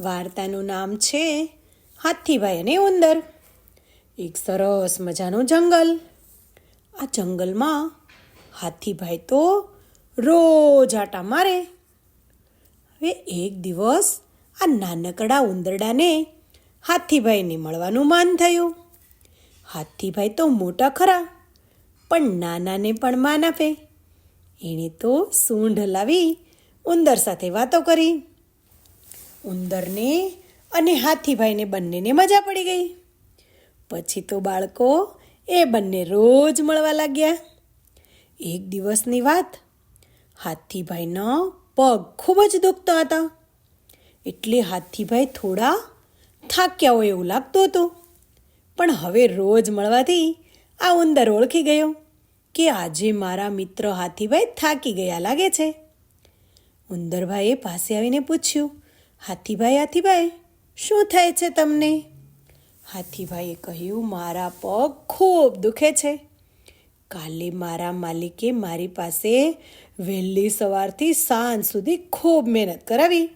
વાર્તાનું નામ છે હાથીભાઈ અને ઉંદર. એક સરસ મજાનું જંગલ. આ જંગલમાં હાથીભાઈ તો રોજ આટા મારે. હવે એક દિવસ આ નાનકડા ઉંદરડાને હાથીભાઈને મળવાનું મન થયું. હાથીભાઈ તો મોટા ખરા, પણ નાનાને પણ માન આપે. એણે તો સૂંઢ લાવી ઉંદર સાથે વાતો કરી. ઉંદરને અને હાથીભાઈને બંનેને મજા પડી ગઈ. પછી તો બાળકો એ બંને રોજ મળવા લાગ્યા. એક દિવસની વાત, હાથીભાઈનો પગ ખૂબ જ દુખતા હતા. એટલે હાથીભાઈ થોડા થાક્યા હોય એવું લાગતું હતું. પણ હવે રોજ મળવાથી આ ઉંદર ઓળખી ગયો કે આજે મારા મિત્ર હાથીભાઈ થાકી ગયા લાગે છે. ઉંદરભાઈએ પાસે આવીને પૂછ્યું હાથીભાઈ હાથીભાઈ, શું થાય છે તમને? હાથીભાઈએ કહ્યું, મારા પગ ખૂબ દુખે છે. કાલે મારા માલિકે મારી પાસે વહેલી સવારથી સાંજ સુધી ખૂબ મહેનત કરાવી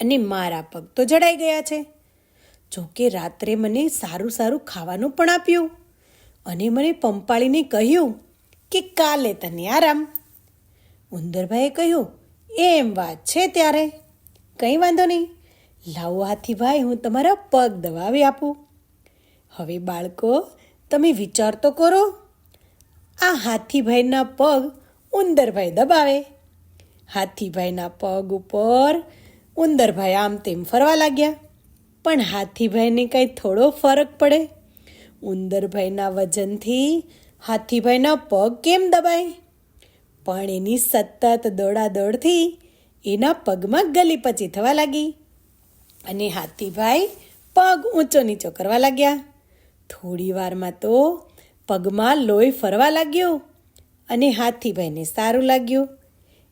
અને મારા પગ તો જડાઈ ગયા છે. જોકે રાત્રે મને સારું સારું ખાવાનું પણ આપ્યું અને મને પંપાળીને કહ્યું કે કાલે તને આરામ. ઉંદરભાઈએ કહ્યું, એમ વાત છે ત્યારે. કંઈ વાંધો નહીં. લાવો હાથીભાઈ હું તમારા પગ દબાવી આપું. હવે બાળકો, તમે વિચાર તો કરો. આ હાથીભાઈના પગ ઉંદરભાઈ દબાવે. હાથીભાઈના પગ ઉપર ઉંદરભાઈ આમ તેમ ફરવા લાગ્યા. પણ હાથીભાઈને કંઈ થોડો ફરક પડે. ઉંદરભાઈના વજનથી હાથીભાઈના પગ કેમ દબાય? પણ એની સતત દોડાદોડથી એના પગમાં ગલીપચી થવા લાગી. અને હાથીભાઈ પગ ઊંચો નીચો કરવા લાગ્યા. થોડી વારમાં તો પગમાં લોહી ફરવા લાગ્યો અને હાથીભાઈને સારું લાગ્યું.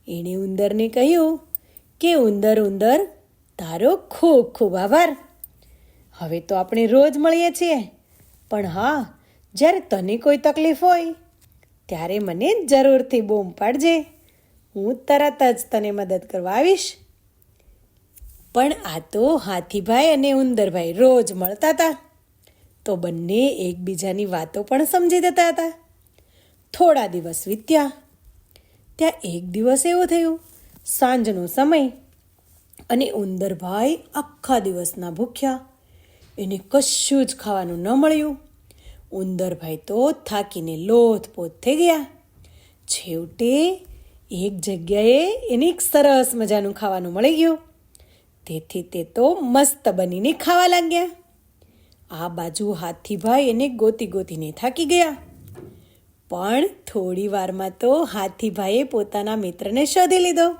એણે ઉંદરને કહ્યું કે, ઉંદર ઉંદર, તારો ખૂબ ખૂબ આભાર. હવે તો આપણે રોજ મળીએ છીએ. પણ હા, જ્યારે તને કોઈ તકલીફ હોય, ત્યારે મને જરૂરથી બૂમ પાડજે. હું તરત જ તને મદદ કરવા આવીશ. પણ આ તો હાથીભાઈ અને ઉંદરભાઈ રોજ મળતા હતા. તો બંને એકબીજાની વાતો પણ સમજી દેતા હતા. થોડા દિવસ વીત્યા. ત્યાં એક દિવસ એવું થયું, સાંજનો સમય, અને ઉંદરભાઈ આખા દિવસના ભૂખ્યા. એને કશું જ ખાવાનું ન મળ્યું. ઉંદરભાઈ તો થાકીને લોથપોથ થઈ ગયા. છેવટે એક જગ્યાએ એને એક સરસ મજાનું ખાવાનું મળી ગયું. તેથી તે તો મસ્ત બનીને ખાવા લાગ્યા. આ બાજુ હાથીભાઈ એને ગોતી ગોતીને થાકી ગયા. પણ થોડી વારમાં તો હાથીભાઈએ પોતાના મિત્રને શોધી લીધો.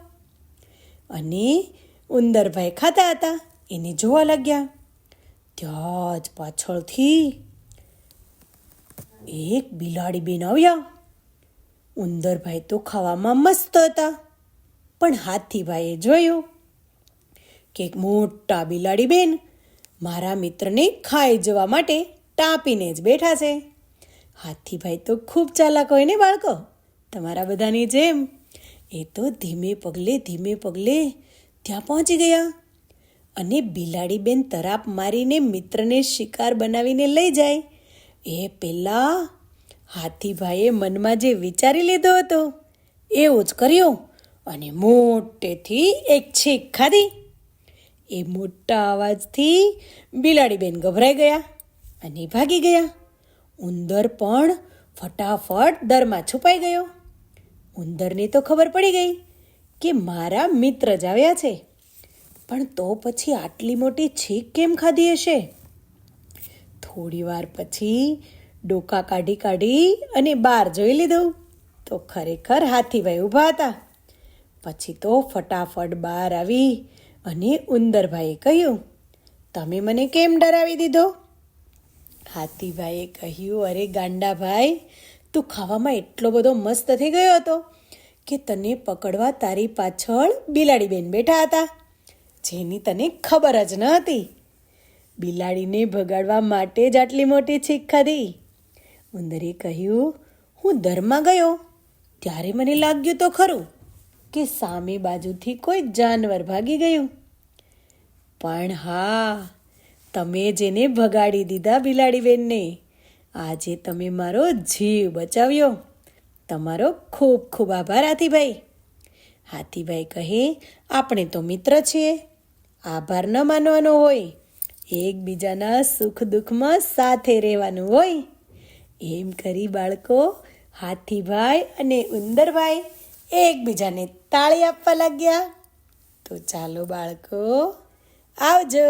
અને ઉંદરભાઈ ખાતા હતા, એને જોવા લાગ્યા. ત્યાં જ પાછળથી એક બિલાડી બેન આવ્યા. ઉંદરભાઈ તો ખાવામાં મસ્ત હતા. પણ હાથીભાઈએ જોયું કે એક મોટા બિલાડી બેન મારા મિત્રને ખાઈ જવા માટે ટાંપીને જ બેઠા છે. હાથીભાઈ તો ખૂબ ચાલાક હોય ને બાળકો? તમારા બધાની જેમ. એ તો ધીમે પગલે ધીમે પગલે ત્યાં પહોંચી ગયા અને બિલાડી બેન તરાપ મારીને મિત્રને શિકાર બનાવીને લઈ જાય. એ પહેલાં હાથીભાઈએ મનમાં જે વિચારી લીધો હતો, એવું જ કર્યું અને મોટેથી એક છીક ખાધી. એ મોટા અવાજથી બિલાડીબેન ગભરાઈ ગયા અને ભાગી ગયા. ઉંદર પણ ફટાફટ દરમાં છુપાઈ ગયો. ઉંદરને તો ખબર પડી ગઈ કે મારા મિત્ર જ આવ્યા છે. પણ તો પછી આટલી મોટી છીક કેમ ખાધી હશે? થોડી વાર પછી ડોકા કાઢી કાઢી અને બહાર જોઈ લીધું. તો ખરેખર હાથીભાઈ ઊભા હતા. પછી તો ફટાફટ બહાર આવી અને ઉંદરભાઈએ કહ્યું, તમે મને કેમ ડરાવી દીધો? હાથીભાઈએ કહ્યું, અરે ગાંડાભાઈ, તું ખાવામાં એટલો બધો મસ્ત થઈ ગયો હતો કે તને પકડવા તારી પાછળ બિલાડીબેન બેઠા હતા, જેની તને ખબર જ ન હતી. બિલાડીને ભગાડવા માટે જ આટલી મોટી છીક ખાધી. ઉંદરે કહ્યું, હું દરમાં ગયો, ત્યારે મને લાગ્યું તો ખરું કે સામે બાજુથી કોઈ જાનવર ભાગી ગયું. પણ હા, તમે જેને ભગાડી દીધા બિલાડી બેનને આજે તમે મારો જીવ બચાવ્યો. તમારો ખૂબ ખૂબ આભાર, હાથીભાઈ. હાથીભાઈ કહે, આપણે તો મિત્ર છીએ. આભાર ન માનવાનો હોય. એકબીજાના સુખ દુઃખમાં સાથે રહેવાનું હોય. એમ કરી બાળકો હાથીભાઈ અને ઉંદરભાઈ એકબીજાને તાળી આપવા લાગ્યા. તો ચાલો બાળકો આવજો.